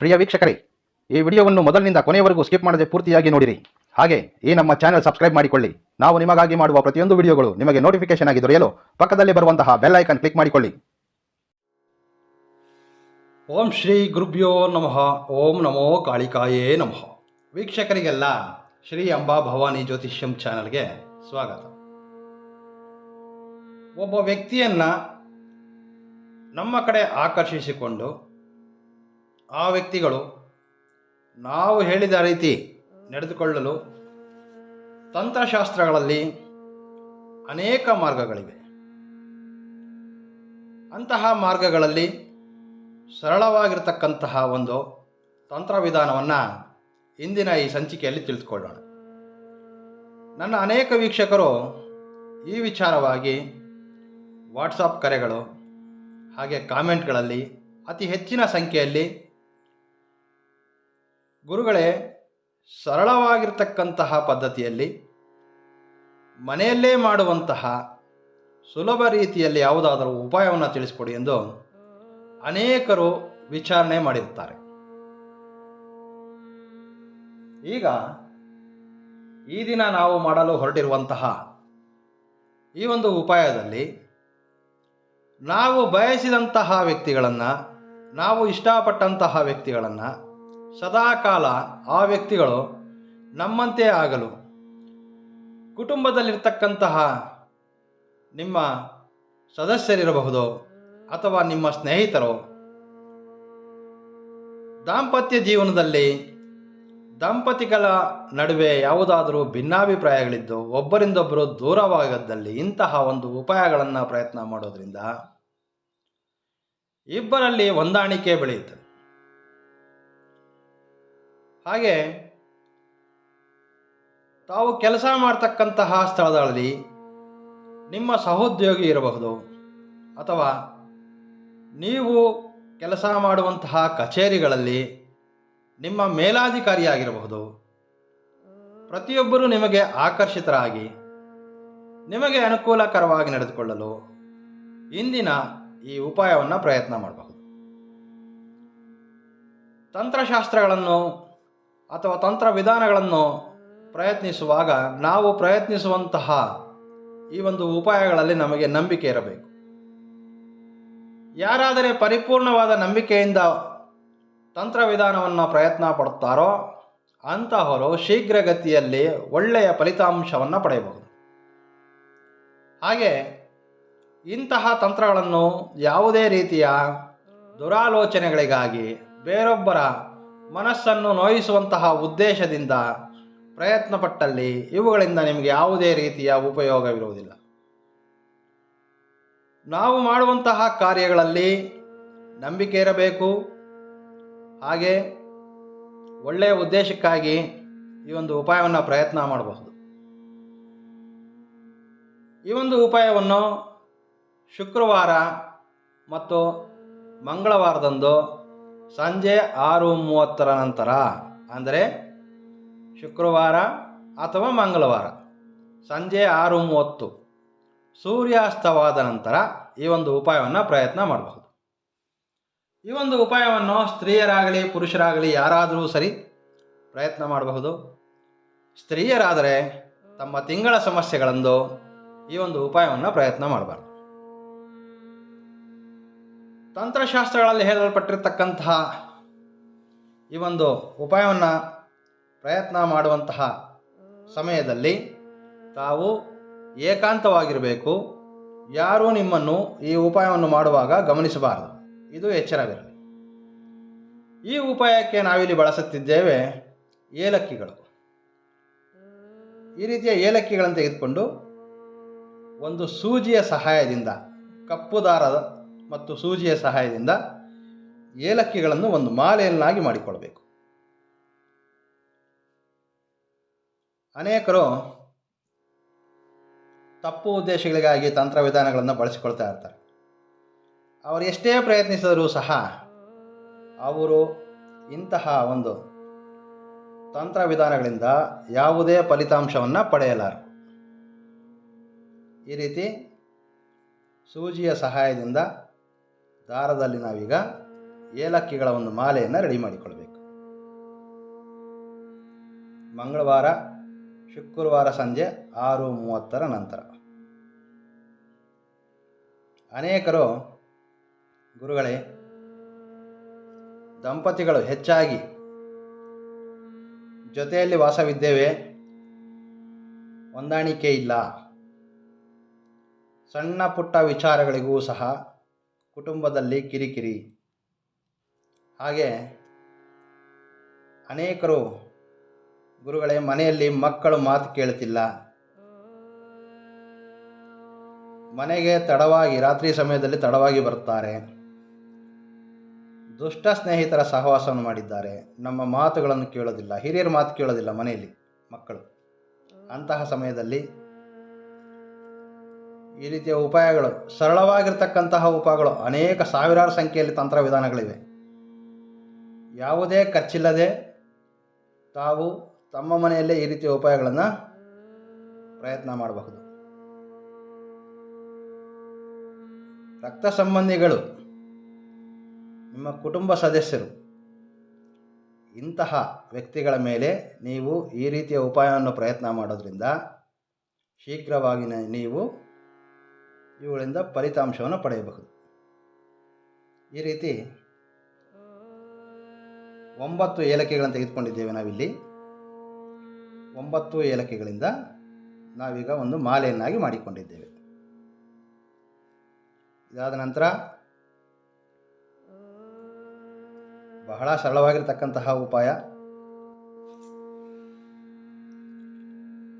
ಪ್ರಿಯ ವೀಕ್ಷಕರೇ, ಈ ವಿಡಿಯೋವನ್ನು ಮೊದಲಿನಿಂದ ಕೊನೆಯವರೆಗೂ ಸ್ಕಿಪ್ ಮಾಡದೆ ಪೂರ್ತಿಯಾಗಿ ನೋಡಿರಿ. ಹಾಗೆ, ಈ ನಮ್ಮ ಚಾನೆಲ್ ಸಬ್ಸ್ಕ್ರೈಬ್ ಮಾಡಿಕೊಳ್ಳಿ. ನಾವು ನಿಮಗಾಗಿ ಮಾಡುವ ಪ್ರತಿಯೊಂದು ವಿಡಿಯೋಗಳು ನಿಮಗೆ ನೋಟಿಫಿಕೇಶನ್ ಆಗಿ ದೊರೆಯಲು ಪಕ್ಕದಲ್ಲಿ ಬರುವಂತಹ ಬೆಲ್ ಐಕನ್ ಕ್ಲಿಕ್ ಮಾಡಿಕೊಳ್ಳಿ. ಓಂ ಶ್ರೀ ಗುರುಭ್ಯೋ ನಮಃ. ಓಂ ನಮೋ ಕಾಳಿಕಾಯೇ ನಮಃ. ವೀಕ್ಷಕರಿಗೆಲ್ಲ ಶ್ರೀ ಅಂಬಾ ಭವಾನಿ ಜ್ಯೋತಿಷ್ಯಂ ಚಾನಲ್ಗೆ ಸ್ವಾಗತ. ಒಬ್ಬ ವ್ಯಕ್ತಿಯನ್ನ ನಮ್ಮ ಕಡೆ ಆಕರ್ಷಿಸಿಕೊಂಡು ಆ ವ್ಯಕ್ತಿಗಳು ನಾವು ಹೇಳಿದ ರೀತಿ ನಡೆದುಕೊಳ್ಳಲು ತಂತ್ರಶಾಸ್ತ್ರಗಳಲ್ಲಿ ಅನೇಕ ಮಾರ್ಗಗಳಿವೆ. ಅಂತಹ ಮಾರ್ಗಗಳಲ್ಲಿ ಸರಳವಾಗಿರತಕ್ಕಂತಹ ಒಂದು ತಂತ್ರವಿಧಾನವನ್ನು ಇಂದಿನ ಈ ಸಂಚಿಕೆಯಲ್ಲಿ ತಿಳಿದುಕೊಳ್ಳೋಣ. ನನ್ನ ಅನೇಕ ವೀಕ್ಷಕರು ಈ ವಿಚಾರವಾಗಿ ವಾಟ್ಸಪ್ ಕರೆಗಳು ಹಾಗೆ ಕಾಮೆಂಟ್ಗಳಲ್ಲಿ ಅತಿ ಹೆಚ್ಚಿನ ಸಂಖ್ಯೆಯಲ್ಲಿ ಗುರುಗಳೇ, ಸರಳವಾಗಿರ್ತಕ್ಕಂತಹ ಪದ್ಧತಿಯಲ್ಲಿ ಮನೆಯಲ್ಲೇ ಮಾಡುವಂತಹ ಸುಲಭ ರೀತಿಯಲ್ಲಿ ಯಾವುದಾದರೂ ಉಪಾಯವನ್ನು ತಿಳಿಸ್ಕೊಡಿ ಎಂದು ಅನೇಕರು ವಿಚಾರಣೆ ಮಾಡಿರುತ್ತಾರೆ. ಈಗ ಈ ದಿನ ನಾವು ಮಾಡಲು ಹೊರಟಿರುವಂತಹ ಈ ಒಂದು ಉಪಾಯದಲ್ಲಿ ನಾವು ಬಯಸಿದಂತಹ ವ್ಯಕ್ತಿಗಳನ್ನು, ನಾವು ಇಷ್ಟಪಟ್ಟಂತಹ ವ್ಯಕ್ತಿಗಳನ್ನು ಸದಾಕಾಲ ಆ ವ್ಯಕ್ತಿಗಳು ನಮ್ಮಂತೆ ಆಗಲು ಕುಟುಂಬದಲ್ಲಿರ್ತಕ್ಕಂತಹ ನಿಮ್ಮ ಸದಸ್ಯರಿರಬಹುದು ಅಥವಾ ನಿಮ್ಮ ಸ್ನೇಹಿತರು, ದಾಂಪತ್ಯ ಜೀವನದಲ್ಲಿ ದಂಪತಿಗಳ ನಡುವೆ ಯಾವುದಾದರೂ ಭಿನ್ನಾಭಿಪ್ರಾಯಗಳಿದ್ದು ಒಬ್ಬರಿಂದೊಬ್ಬರು ದೂರವಾಗದ್ದಲ್ಲಿ ಇಂತಹ ಒಂದು ಉಪಾಯಗಳನ್ನು ಪ್ರಯತ್ನ ಮಾಡೋದ್ರಿಂದ ಇಬ್ಬರಲ್ಲಿ ಹೊಂದಾಣಿಕೆ ಬೆಳೆಯುತ್ತದೆ ಹಾಗೆ ತಾವು ಕೆಲಸ ಮಾಡ್ತಕ್ಕಂತಹ ಸ್ಥಳದಲ್ಲಿ ನಿಮ್ಮ ಸಹೋದ್ಯೋಗಿ ಇರಬಹುದು ಅಥವಾ ನೀವು ಕೆಲಸ ಮಾಡುವಂತಹ ಕಚೇರಿಗಳಲ್ಲಿ ನಿಮ್ಮ ಮೇಲಾಧಿಕಾರಿಯಾಗಿರಬಹುದು. ಪ್ರತಿಯೊಬ್ಬರೂ ನಿಮಗೆ ಆಕರ್ಷಿತರಾಗಿ, ನಿಮಗೆ ಅನುಕೂಲಕರವಾಗಿ ನಡೆದುಕೊಳ್ಳಲು ಇಂದಿನ ಈ ಉಪಾಯವನ್ನು ಪ್ರಯತ್ನ ಮಾಡಬಹುದು. ತಂತ್ರಶಾಸ್ತ್ರಗಳನ್ನು ಅಥವಾ ತಂತ್ರ ವಿಧಾನಗಳನ್ನು ಪ್ರಯತ್ನಿಸುವಾಗ ನಾವು ಪ್ರಯತ್ನಿಸುವಂತಹ ಈ ಒಂದು ಉಪಾಯಗಳಲ್ಲಿ ನಮಗೆ ನಂಬಿಕೆ ಇರಬೇಕು. ಯಾರಾದರೆ ಪರಿಪೂರ್ಣವಾದ ನಂಬಿಕೆಯಿಂದ ತಂತ್ರವಿಧಾನವನ್ನು ಪ್ರಯತ್ನ ಪಡುತ್ತಾರೋ ಅಂತಹವರು ಶೀಘ್ರಗತಿಯಲ್ಲಿ ಒಳ್ಳೆಯ ಫಲಿತಾಂಶವನ್ನು ಪಡೆಯಬಹುದು. ಹಾಗೆ ಇಂತಹ ತಂತ್ರಗಳನ್ನು ಯಾವುದೇ ರೀತಿಯ ದುರಾಲೋಚನೆಗಳಿಗಾಗಿ ಬೇರೊಬ್ಬರ ಮನಸ್ಸನ್ನು ನೋಯಿಸುವಂತಹ ಉದ್ದೇಶದಿಂದ ಪ್ರಯತ್ನ ಪಟ್ಟಲ್ಲಿ ಇವುಗಳಿಂದ ನಿಮಗೆ ಯಾವುದೇ ರೀತಿಯ ಉಪಯೋಗವಿರುವುದಿಲ್ಲ. ನಾವು ಮಾಡುವಂತಹ ಕಾರ್ಯಗಳಲ್ಲಿ ನಂಬಿಕೆ ಇರಬೇಕು. ಹಾಗೆ ಒಳ್ಳೆಯ ಉದ್ದೇಶಕ್ಕಾಗಿ ಈ ಒಂದು ಉಪಾಯವನ್ನು ಪ್ರಯತ್ನ ಮಾಡಬಹುದು. ಈ ಒಂದು ಉಪಾಯವನ್ನು ಶುಕ್ರವಾರ ಮತ್ತು ಮಂಗಳವಾರದಂದು ಸಂಜೆ ಆರು ಮೂವತ್ತರ ನಂತರ, ಅಂದರೆ ಶುಕ್ರವಾರ ಅಥವಾ ಮಂಗಳವಾರ, ಸಂಜೆ ಆರು ಮೂವತ್ತು, ಸೂರ್ಯಾಸ್ತವಾದ ನಂತರ ಈ ಒಂದು ಉಪಾಯವನ್ನು ಪ್ರಯತ್ನ ಮಾಡಬಹುದು. ಈ ಒಂದು ಉಪಾಯವನ್ನು ಸ್ತ್ರೀಯರಾಗಲಿ, ಪುರುಷರಾಗಲಿ ಯಾರಾದರೂ ಸರಿ ಪ್ರಯತ್ನ ಮಾಡಬಹುದು. ಸ್ತ್ರೀಯರಾದರೆ ತಮ್ಮ ತಿಂಗಳ ಸಮಸ್ಯೆಗಳಂದು ಈ ಒಂದು ಉಪಾಯವನ್ನು ಪ್ರಯತ್ನ ಮಾಡಬಾರ್ದು. ತಂತ್ರಶಾಸ್ತ್ರಗಳಲ್ಲಿ ಹೇಳಲ್ಪಟ್ಟಿರ್ತಕ್ಕಂತಹ ಈ ಒಂದು ಉಪಾಯವನ್ನು ಪ್ರಯತ್ನ ಮಾಡುವಂತಹ ಸಮಯದಲ್ಲಿ ತಾವು ಏಕಾಂತವಾಗಿರಬೇಕು. ಯಾರೂ ನಿಮ್ಮನ್ನು ಈ ಉಪಾಯವನ್ನು ಮಾಡುವಾಗ ಗಮನಿಸಬಾರದು. ಇದು ಎಚ್ಚರವಿರಲಿ. ಈ ಉಪಾಯಕ್ಕೆ ನಾವಿಲ್ಲಿ ಬಳಸುತ್ತಿದ್ದೇವೆ ಏಲಕ್ಕಿಗಳು. ಈ ರೀತಿಯ ಏಲಕ್ಕಿಗಳನ್ನು ತೆಗೆದುಕೊಂಡು ಒಂದು ಸೂಜಿಯ ಸಹಾಯದಿಂದ ಕಪ್ಪು ದಾರದ ಮತ್ತು ಸೂಜಿಯ ಸಹಾಯದಿಂದ ಏಲಕ್ಕಿಗಳನ್ನು ಒಂದು ಮಾಲೆಯನ್ನಾಗಿ ಮಾಡಿಕೊಳ್ಳಬೇಕು. ಅನೇಕರು ತಪ್ಪು ಉದ್ದೇಶಗಳಿಗಾಗಿ ತಂತ್ರವಿಧಾನಗಳನ್ನು ಬಳಸಿಕೊಳ್ತಾ ಇರ್ತಾರೆ. ಅವರು ಎಷ್ಟೇ ಪ್ರಯತ್ನಿಸಿದರೂ ಸಹ ಅವರು ಇಂತಹ ಒಂದು ತಂತ್ರವಿಧಾನಗಳಿಂದ ಯಾವುದೇ ಫಲಿತಾಂಶವನ್ನು ಪಡೆಯಲಾರರು. ಈ ರೀತಿ ಸೂಜಿಯ ಸಹಾಯದಿಂದ ದಾರದಲ್ಲಿ ನಾವೀಗ ಏಲಕ್ಕಿಗಳ ಒಂದು ಮಾಲೆಯನ್ನು ರೆಡಿ ಮಾಡಿಕೊಳ್ಬೇಕು. ಮಂಗಳವಾರ, ಶುಕ್ರವಾರ ಸಂಜೆ ಆರು ಮೂವತ್ತರ ನಂತರ. ಅನೇಕರು, ಗುರುಗಳೇ, ದಂಪತಿಗಳು ಹೆಚ್ಚಾಗಿ ಜೊತೆಯಲ್ಲಿ ವಾಸವಿದ್ದೇವೆ. ಹೊಂದಾಣಿಕೆ ಇಲ್ಲ. ಸಣ್ಣ ಪುಟ್ಟ ವಿಚಾರಗಳಿಗೂ ಸಹ ಕುಟುಂಬದಲ್ಲಿ ಕಿರಿಕಿರಿ. ಹಾಗೆ ಅನೇಕರು ಗುರುಗಳೇ, ಮನೆಯಲ್ಲಿ ಮಕ್ಕಳು ಮಾತು ಕೇಳ್ತಿಲ್ಲ ಮನೆಗೆ ತಡವಾಗಿ, ರಾತ್ರಿ ಸಮಯದಲ್ಲಿ ತಡವಾಗಿ ಬರುತ್ತಾರೆ. ದುಷ್ಟ ಸ್ನೇಹಿತರ ಸಹವಾಸವನ್ನು ಮಾಡಿದ್ದಾರೆ. ನಮ್ಮ ಮಾತುಗಳನ್ನು ಕೇಳೋದಿಲ್ಲ. ಹಿರಿಯರ ಮಾತು ಕೇಳೋದಿಲ್ಲ ಮನೆಯಲ್ಲಿ ಮಕ್ಕಳು. ಅಂತಹ ಸಮಯದಲ್ಲಿ ಈ ರೀತಿಯ ಉಪಾಯಗಳು, ಸರಳವಾಗಿರ್ತಕ್ಕಂತಹ ಉಪಾಯಗಳು, ಅನೇಕ ಸಾವಿರಾರು ಸಂಖ್ಯೆಯಲ್ಲಿ ತಂತ್ರ ವಿಧಾನಗಳಿವೆ ಯಾವುದೇ ಖರ್ಚಿಲ್ಲದೆ ತಾವು ತಮ್ಮ ಮನೆಯಲ್ಲೇ ಈ ರೀತಿಯ ಉಪಾಯಗಳನ್ನು ಪ್ರಯತ್ನ ಮಾಡಬಹುದು. ರಕ್ತ ಸಂಬಂಧಿಗಳು, ನಿಮ್ಮ ಕುಟುಂಬ ಸದಸ್ಯರು, ಇಂತಹ ವ್ಯಕ್ತಿಗಳ ಮೇಲೆ ನೀವು ಈ ರೀತಿಯ ಉಪಾಯವನ್ನು ಪ್ರಯತ್ನ ಮಾಡೋದ್ರಿಂದ ಶೀಘ್ರವಾಗಿ ನೀವು ಇವುಗಳಿಂದ ಫಲಿತಾಂಶವನ್ನು ಪಡೆಯಬಹುದು. ಈ ರೀತಿ ಒಂಬತ್ತು ಏಲಕ್ಕಿಗಳನ್ನು ತೆಗೆದುಕೊಂಡಿದ್ದೇವೆ ನಾವಿಲ್ಲಿ. ಒಂಬತ್ತು ಏಲಕ್ಕಿಗಳಿಂದ ನಾವೀಗ ಒಂದು ಮಾಲೆಯನ್ನಾಗಿ ಮಾಡಿಕೊಂಡಿದ್ದೇವೆ. ಇದಾದ ನಂತರ ಬಹಳ ಸರಳವಾಗಿರ್ತಕ್ಕಂತಹ ಉಪಾಯ.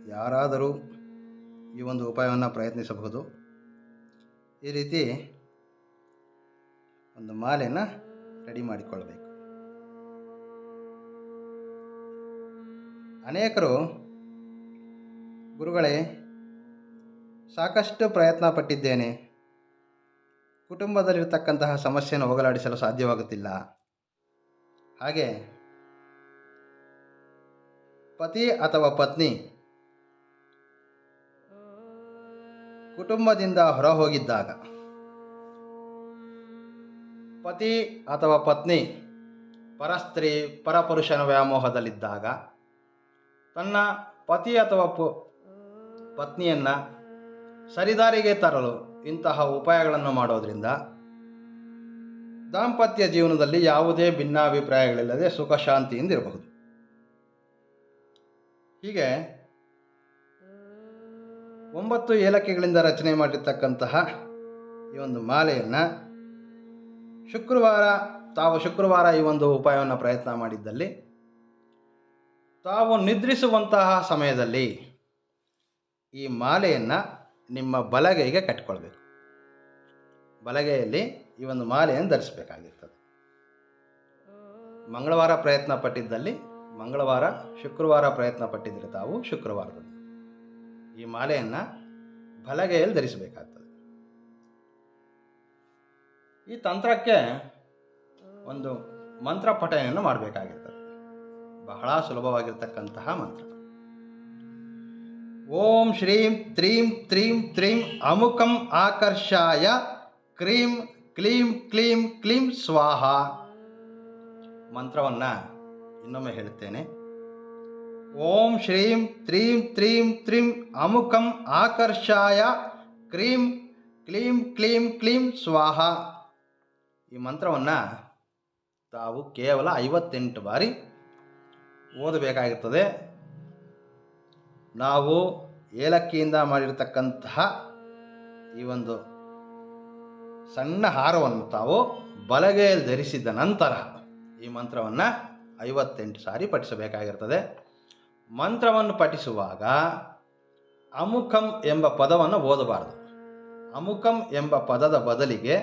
ಯಾರಾದರೂ ಈ ಒಂದು ಉಪಾಯವನ್ನು ಪ್ರಯತ್ನಿಸಬಹುದು. ಈ ರೀತಿ ಒಂದು ಮಾಲೆಯನ್ನು ರೆಡಿ ಮಾಡಿಕೊಳ್ಳಬೇಕು ಅನೇಕರು ಗುರುಗಳೇ, ಸಾಕಷ್ಟು ಪ್ರಯತ್ನ ಪಟ್ಟಿದ್ದೇನೆ. ಕುಟುಂಬದಲ್ಲಿರ್ತಕ್ಕಂತಹ ಸಮಸ್ಯೆಯನ್ನು ಹೋಗಲಾಡಿಸಲು ಸಾಧ್ಯವಾಗುತ್ತಿಲ್ಲ. ಹಾಗೆ ಪತಿ ಅಥವಾ ಪತ್ನಿ ಕುಟುಂಬದಿಂದ ಹೊರ ಹೋಗಿದ್ದಾಗ ಪತಿ ಅಥವಾ ಪತ್ನಿ ಪರಸ್ತ್ರೀ ಪರಪುರುಷನ ವ್ಯಾಮೋಹದಲ್ಲಿದ್ದಾಗ ತನ್ನ ಪತಿ ಅಥವಾ ಪು ಪತ್ನಿಯನ್ನು ಸರಿದಾರಿಗೆ ತರಲು ಇಂತಹ ಉಪಾಯಗಳನ್ನು ಮಾಡೋದ್ರಿಂದ ದಾಂಪತ್ಯ ಜೀವನದಲ್ಲಿ ಯಾವುದೇ ಭಿನ್ನಾಭಿಪ್ರಾಯಗಳಿಲ್ಲದೆ ಸುಖ ಶಾಂತಿಯಿಂದ ಇರಬಹುದು ಹೀಗೆ ಒಂಬತ್ತು ಏಲಕ್ಕಿಗಳಿಂದ ರಚನೆ ಮಾಡಿರ್ತಕ್ಕಂತಹ ಈ ಒಂದು ಮಾಲೆಯನ್ನು ಶುಕ್ರವಾರ, ತಾವು ಶುಕ್ರವಾರ ಈ ಒಂದು ಉಪಾಯವನ್ನು ಪ್ರಯತ್ನ ಮಾಡಿದ್ದಲ್ಲಿ, ತಾವು ನಿದ್ರಿಸುವಂತಹ ಸಮಯದಲ್ಲಿ ಈ ಮಾಲೆಯನ್ನು ನಿಮ್ಮ ಬಲಗೈಗೆ ಕಟ್ಕೊಳ್ಬೇಕು. ಬಲಗೈಯಲ್ಲಿ ಈ ಒಂದು ಮಾಲೆಯನ್ನು ಧರಿಸಬೇಕಾಗಿರ್ತದೆ. ಮಂಗಳವಾರ ಪ್ರಯತ್ನ ಪಟ್ಟಿದ್ದಲ್ಲಿ ಮಂಗಳವಾರ, ಶುಕ್ರವಾರ ಪ್ರಯತ್ನ ಪಟ್ಟಿದ್ದರೆ ತಾವು ಶುಕ್ರವಾರದಲ್ಲಿ. ಈ ಮಾಲೆಯನ್ನು ಬಲಗೈಯಲ್ಲಿ ಧರಿಸಬೇಕಾಗ್ತದೆ. ಈ ತಂತ್ರಕ್ಕೆ ಒಂದು ಮಂತ್ರ ಪಠಣೆಯನ್ನು ಮಾಡಬೇಕಾಗಿರ್ತದೆ. ಬಹಳ ಸುಲಭವಾಗಿರ್ತಕ್ಕಂತಹ ಮಂತ್ರ. ಓಂ ಶ್ರೀಂ ತ್ರೀಂ ತ್ರೀಂ ತ್ರೀಂ ಅಮುಕಂ ಆಕರ್ಷಾಯ ಕ್ರೀಂ ಕ್ಲೀಂ ಕ್ಲೀಂ ಕ್ಲೀಂ ಸ್ವಾಹ. ಮಂತ್ರವನ್ನು ಇನ್ನೊಮ್ಮೆ ಹೇಳುತ್ತೇನೆ. ಓಂ ಶ್ರೀಂ ತ್ರೀಂ ತ್ರೀಂ ತ್ರೀಂ ಅಮುಕಂ ಆಕರ್ಷಾಯ ಕ್ರೀಂ ಕ್ಲೀಂ ಕ್ಲೀಂ ಕ್ಲೀಂ ಸ್ವಾಹ ಈ ಮಂತ್ರವನ್ನು ತಾವು ಕೇವಲ ಐವತ್ತೆಂಟು ಬಾರಿ ಓದಬೇಕಾಗಿರ್ತದೆ. ನಾವು ಏಲಕ್ಕಿಯಿಂದ ಮಾಡಿರ್ತಕ್ಕಂತಹ ಈ ಒಂದು ಸಣ್ಣ ಹಾರವನ್ನು ತಾವು ಬಲಗೈಯಲ್ಲಿ ಧರಿಸಿದ ನಂತರ ಈ ಮಂತ್ರವನ್ನು ಐವತ್ತೆಂಟು ಸಾರಿ ಪಠಿಸಬೇಕಾಗಿರ್ತದೆ. ಮಂತ್ರವನ್ನು ಪಠಿಸುವಾಗ ಅಮುಖಂ ಎಂಬ ಪದವನ್ನು ಓದಬಾರದು. ಅಮುಖಂ ಎಂಬ ಪದದ ಬದಲಿಗೆ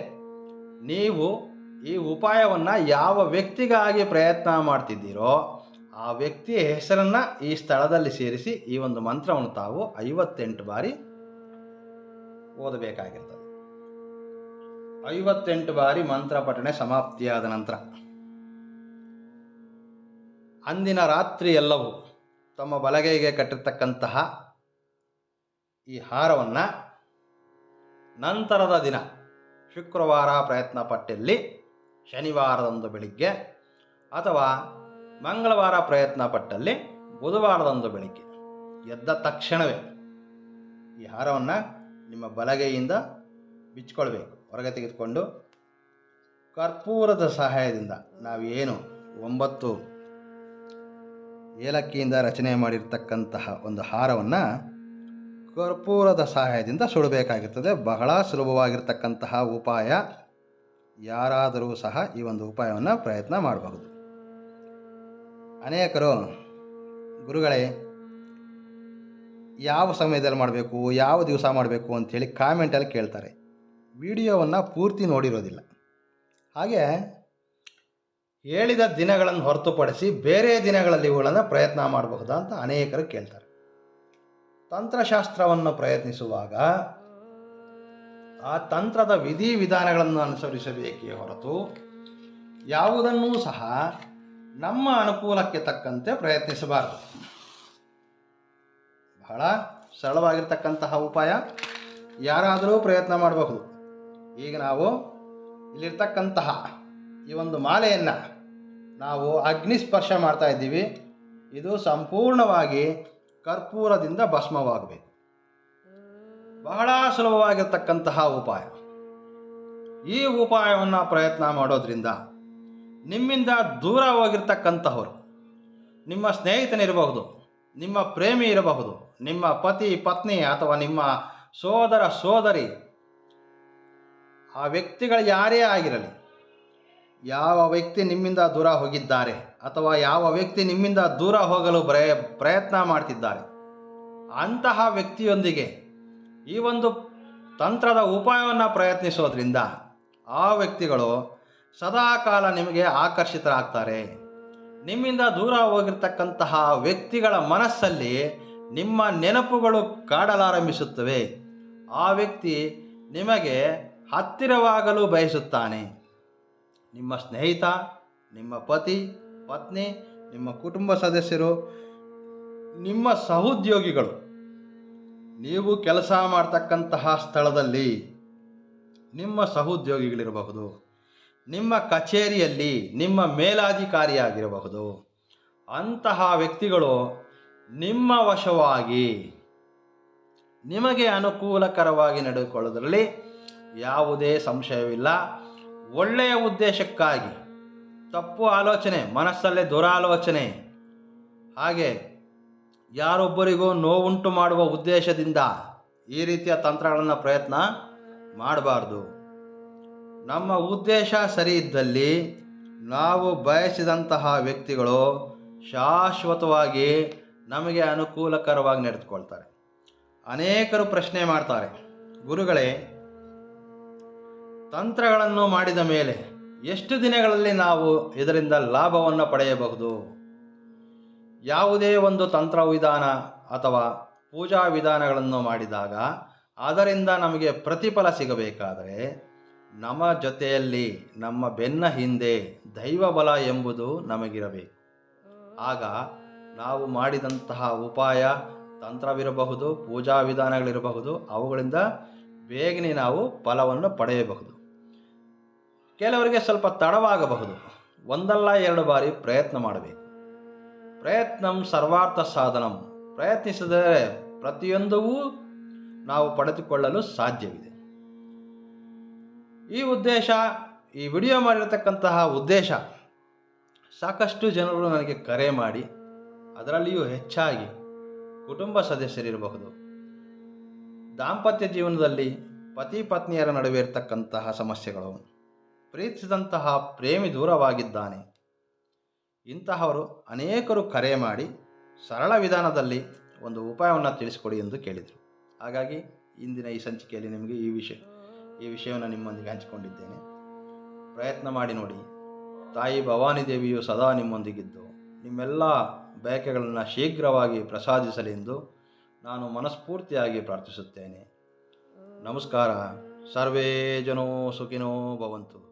ನೀವು ಈ ಉಪಾಯವನ್ನು ಯಾವ ವ್ಯಕ್ತಿಗಾಗಿ ಪ್ರಯತ್ನ ಮಾಡ್ತಿದ್ದೀರೋ ಆ ವ್ಯಕ್ತಿಯ ಹೆಸರನ್ನು ಈ ಸ್ಥಳದಲ್ಲಿ ಸೇರಿಸಿ ಈ ಒಂದು ಮಂತ್ರವನ್ನು ತಾವು ಐವತ್ತೆಂಟು ಬಾರಿ ಓದಬೇಕಾಗಿರ್ತದೆ. ಐವತ್ತೆಂಟು ಬಾರಿ ಮಂತ್ರ ಪಠಣೆ ಸಮಾಪ್ತಿಯಾದ ನಂತರ ಅಂದಿನ ರಾತ್ರಿ ಎಲ್ಲವೂ ತಮ್ಮ ಬಲಗೈಗೆ ಕಟ್ಟಿರ್ತಕ್ಕಂತಹ ಈ ಹಾರವನ್ನು ನಂತರದ ದಿನ ಶುಕ್ರವಾರ ಪ್ರಯತ್ನ ಪಟ್ಟಲ್ಲಿ ಶನಿವಾರದಂದು ಬೆಳಿಗ್ಗೆ ಅಥವಾ ಮಂಗಳವಾರ ಪ್ರಯತ್ನ ಪಟ್ಟಲ್ಲಿ ಬುಧವಾರದಂದು ಬೆಳಿಗ್ಗೆ ಎದ್ದ ತಕ್ಷಣವೇ ಈ ಹಾರವನ್ನು ನಿಮ್ಮ ಬಲಗೈಯಿಂದ ಬಿಚ್ಕೊಳ್ಬೇಕು. ಹೊರಗೆ ತೆಗೆದುಕೊಂಡು ಕರ್ಪೂರದ ಸಹಾಯದಿಂದ ನಾವೇನು ಒಂಬತ್ತು ಏಲಕ್ಕಿಯಿಂದ ರಚನೆ ಮಾಡಿರ್ತಕ್ಕಂತಹ ಒಂದು ಹಾರವನ್ನು ಕರ್ಪೂರದ ಸಹಾಯದಿಂದ ಸುಡಬೇಕಾಗಿರ್ತದೆ. ಬಹಳ ಸುಲಭವಾಗಿರ್ತಕ್ಕಂತಹ ಉಪಾಯ. ಯಾರಾದರೂ ಸಹ ಈ ಒಂದು ಉಪಾಯವನ್ನು ಪ್ರಯತ್ನ ಮಾಡಬಹುದು. ಅನೇಕರು, ಗುರುಗಳೇ, ಯಾವ ಸಮಯದಲ್ಲಿ ಮಾಡಬೇಕು, ಯಾವ ದಿವಸ ಮಾಡಬೇಕು ಅಂಥೇಳಿ ಕಾಮೆಂಟಲ್ಲಿ ಕೇಳ್ತಾರೆ. ವಿಡಿಯೋವನ್ನು ಪೂರ್ತಿ ನೋಡಿರೋದಿಲ್ಲ. ಹಾಗೆ ಹೇಳಿದ ದಿನಗಳನ್ನು ಹೊರತುಪಡಿಸಿ ಬೇರೆ ದಿನಗಳಲ್ಲಿ ಇವುಗಳನ್ನು ಪ್ರಯತ್ನ ಮಾಡಬಹುದಾ ಅಂತ ಅನೇಕರು ಕೇಳ್ತಾರೆ. ತಂತ್ರಶಾಸ್ತ್ರವನ್ನು ಪ್ರಯತ್ನಿಸುವಾಗ ಆ ತಂತ್ರದ ವಿಧಿ ವಿಧಾನಗಳನ್ನು ಅನುಸರಿಸಬೇಕೇ ಹೊರತು ಯಾವುದನ್ನೂ ಸಹ ನಮ್ಮ ಅನುಕೂಲಕ್ಕೆ ತಕ್ಕಂತೆ ಪ್ರಯತ್ನಿಸಬಾರದು. ಬಹಳ ಸರಳವಾಗಿರ್ತಕ್ಕಂತಹ ಉಪಾಯ. ಯಾರಾದರೂ ಪ್ರಯತ್ನ ಮಾಡಬಹುದು. ಈಗ ನಾವು ಇಲ್ಲಿರ್ತಕ್ಕಂತಹ ಈ ಒಂದು ಮಾಲೆಯನ್ನು ನಾವು ಅಗ್ನಿ ಸ್ಪರ್ಶ ಮಾಡ್ತಾ ಇದ್ದೀವಿ. ಇದು ಸಂಪೂರ್ಣವಾಗಿ ಕರ್ಪೂರದಿಂದ ಭಸ್ಮವಾಗಬೇಕು. ಬಹಳ ಸುಲಭವಾಗಿರ್ತಕ್ಕಂತಹ ಉಪಾಯ. ಈ ಉಪಾಯವನ್ನು ಪ್ರಯತ್ನ ಮಾಡೋದ್ರಿಂದ ನಿಮ್ಮಿಂದ ದೂರ ಹೋಗಿರ್ತಕ್ಕಂತಹವರು ನಿಮ್ಮ ಸ್ನೇಹಿತನಿರಬಹುದು, ನಿಮ್ಮ ಪ್ರೇಮಿ ಇರಬಹುದು, ನಿಮ್ಮ ಪತಿ, ಪತ್ನಿ ಅಥವಾ ನಿಮ್ಮ ಸೋದರ, ಸೋದರಿ, ಆ ವ್ಯಕ್ತಿಗಳು ಯಾರೇ ಆಗಿರಲಿ ಯಾವ ವ್ಯಕ್ತಿ ನಿಮ್ಮಿಂದ ದೂರ ಹೋಗಿದ್ದಾರೆ ಅಥವಾ ಯಾವ ವ್ಯಕ್ತಿ ನಿಮ್ಮಿಂದ ದೂರ ಹೋಗಲು ಪ್ರಯ ಪ್ರಯತ್ನ ಮಾಡ್ತಿದ್ದಾರೆ, ಅಂತಹ ವ್ಯಕ್ತಿಯೊಂದಿಗೆ ಈ ಒಂದು ತಂತ್ರದ ಉಪಾಯವನ್ನು ಪ್ರಯತ್ನಿಸೋದ್ರಿಂದ ಆ ವ್ಯಕ್ತಿಗಳು ಸದಾಕಾಲ ನಿಮಗೆ ಆಕರ್ಷಿತರಾಗ್ತಾರೆ. ನಿಮ್ಮಿಂದ ದೂರ ಹೋಗಿರ್ತಕ್ಕಂತಹ ವ್ಯಕ್ತಿಗಳ ಮನಸ್ಸಲ್ಲಿ ನಿಮ್ಮ ನೆನಪುಗಳು ಕಾಡಲಾರಂಭಿಸುತ್ತವೆ. ಆ ವ್ಯಕ್ತಿ ನಿಮಗೆ ಹತ್ತಿರವಾಗಲು ಬಯಸುತ್ತಾನೆ. ನಿಮ್ಮ ಸ್ನೇಹಿತ, ನಿಮ್ಮ ಪತಿ, ಪತ್ನಿ, ನಿಮ್ಮ ಕುಟುಂಬ ಸದಸ್ಯರು, ನಿಮ್ಮ ಸಹೋದ್ಯೋಗಿಗಳು, ನೀವು ಕೆಲಸ ಮಾಡ್ತಕ್ಕಂತಹ ಸ್ಥಳದಲ್ಲಿ ನಿಮ್ಮ ಸಹೋದ್ಯೋಗಿಗಳಿರಬಹುದು. ನಿಮ್ಮ ಕಚೇರಿಯಲ್ಲಿ ನಿಮ್ಮ ಮೇಲಾಧಿಕಾರಿಯಾಗಿರಬಹುದು. ಅಂತಹ ವ್ಯಕ್ತಿಗಳು ನಿಮ್ಮ ವಶವಾಗಿ ನಿಮಗೆ ಅನುಕೂಲಕರವಾಗಿ ನಡೆದುಕೊಳ್ಳೋದ್ರಲ್ಲಿ ಯಾವುದೇ ಸಂಶಯವಿಲ್ಲ. ಒಳ್ಳೆಯ ಉದ್ದೇಶಕ್ಕಾಗಿ. ತಪ್ಪು ಆಲೋಚನೆ, ಮನಸ್ಸಲ್ಲೇ ದುರಾಲೋಚನೆ. ಹಾಗೆ ಯಾರೊಬ್ಬರಿಗೂ ನೋವುಂಟು ಮಾಡುವ ಉದ್ದೇಶದಿಂದ ಈ ರೀತಿಯ ತಂತ್ರಗಳನ್ನು ಪ್ರಯತ್ನ ಮಾಡಬಾರ್ದು. ನಮ್ಮ ಉದ್ದೇಶ ಸರಿ ಇದ್ದಲ್ಲಿ ನಾವು ಬಯಸಿದಂತಹ ವ್ಯಕ್ತಿಗಳು ಶಾಶ್ವತವಾಗಿ ನಮಗೆ ಅನುಕೂಲಕರವಾಗಿ ನಡೆದುಕೊಳ್ತಾರೆ. ಅನೇಕರು ಪ್ರಶ್ನೆ ಮಾಡ್ತಾರೆ. ಗುರುಗಳೇ ತಂತ್ರಗಳನ್ನು ಮಾಡಿದ ಮೇಲೆ ಎಷ್ಟು ದಿನಗಳಲ್ಲಿ ನಾವು ಇದರಿಂದ ಲಾಭವನ್ನು ಪಡೆಯಬಹುದು? ಯಾವುದೇ ಒಂದು ತಂತ್ರ ವಿಧಾನ ಅಥವಾ ಪೂಜಾ ವಿಧಾನಗಳನ್ನು ಮಾಡಿದಾಗ ಅದರಿಂದ ನಮಗೆ ಪ್ರತಿಫಲ ಸಿಗಬೇಕಾದರೆ ನಮ್ಮ ಜೊತೆಯಲ್ಲಿ ನಮ್ಮ ಬೆನ್ನ ಹಿಂದೆ ದೈವಬಲ ಎಂಬುದು ನಮಗಿರಬೇಕು. ಆಗ ನಾವು ಮಾಡಿದಂತಹ ಉಪಾಯ ತಂತ್ರವಿರಬಹುದು, ಪೂಜಾ ವಿಧಾನಗಳಿರಬಹುದು, ಅವುಗಳಿಂದ ಬೇಗನೆ ನಾವು ಫಲವನ್ನು ಪಡೆಯಬಹುದು. ಕೆಲವರಿಗೆ ಸ್ವಲ್ಪ ತಡವಾಗಬಹುದು. ಒಂದಲ್ಲ ಎರಡು ಬಾರಿ ಪ್ರಯತ್ನ ಮಾಡಬೇಕು. ಪ್ರಯತ್ನಂ ಸರ್ವಾರ್ಥ ಸಾಧನಂ. ಪ್ರಯತ್ನಿಸಿದರೆ ಪ್ರತಿಯೊಂದವೂ ನಾವು ಪಡೆದುಕೊಳ್ಳಲು ಸಾಧ್ಯವಿದೆ. ಈ ಉದ್ದೇಶ, ಈ ವಿಡಿಯೋ ಮಾಡಿರತಕ್ಕಂತಹ ಉದ್ದೇಶ, ಸಾಕಷ್ಟು ಜನರು ನನಗೆ ಕರೆ ಮಾಡಿ, ಅದರಲ್ಲಿಯೂ ಹೆಚ್ಚಾಗಿ ಕುಟುಂಬ ಸದಸ್ಯರಿರಬಹುದು. ದಾಂಪತ್ಯ ಜೀವನದಲ್ಲಿ ಪತಿ ಪತ್ನಿಯರ ನಡುವೆ ಇರತಕ್ಕಂತಹ ಸಮಸ್ಯೆಗಳು. ಪ್ರೀತಿಸಿದಂತಹ ಪ್ರೇಮಿ ದೂರವಾಗಿದ್ದಾನೆ. ಇಂತಹವರು ಅನೇಕರು ಕರೆ ಮಾಡಿ ಸರಳ ವಿಧಾನದಲ್ಲಿ ಒಂದು ಉಪಾಯವನ್ನು ತಿಳಿಸಿಕೊಡಿ ಎಂದು ಕೇಳಿದರು. ಹಾಗಾಗಿ ಇಂದಿನ ಈ ಸಂಚಿಕೆಯಲ್ಲಿ ನಿಮಗೆ ಈ ವಿಷಯ, ಈ ವಿಷಯವನ್ನು ನಿಮ್ಮೊಂದಿಗೆ ಹಂಚಿಕೊಂಡಿದ್ದೇನೆ. ಪ್ರಯತ್ನ ಮಾಡಿ ನೋಡಿ. ತಾಯಿ ಭವಾನಿ ದೇವಿಯು ಸದಾ ನಿಮ್ಮೊಂದಿಗಿದ್ದು, ನಿಮ್ಮೆಲ್ಲ ಬಯಕೆಗಳನ್ನು ಶೀಘ್ರವಾಗಿ ಪ್ರಸಾದಿಸಲೆಂದು ನಾನು ಮನಸ್ಫೂರ್ತಿಯಾಗಿ ಪ್ರಾರ್ಥಿಸುತ್ತೇನೆ. ನಮಸ್ಕಾರ. ಸರ್ವೇ ಜನೋ ಸುಖಿನೋ ಭವಂತು.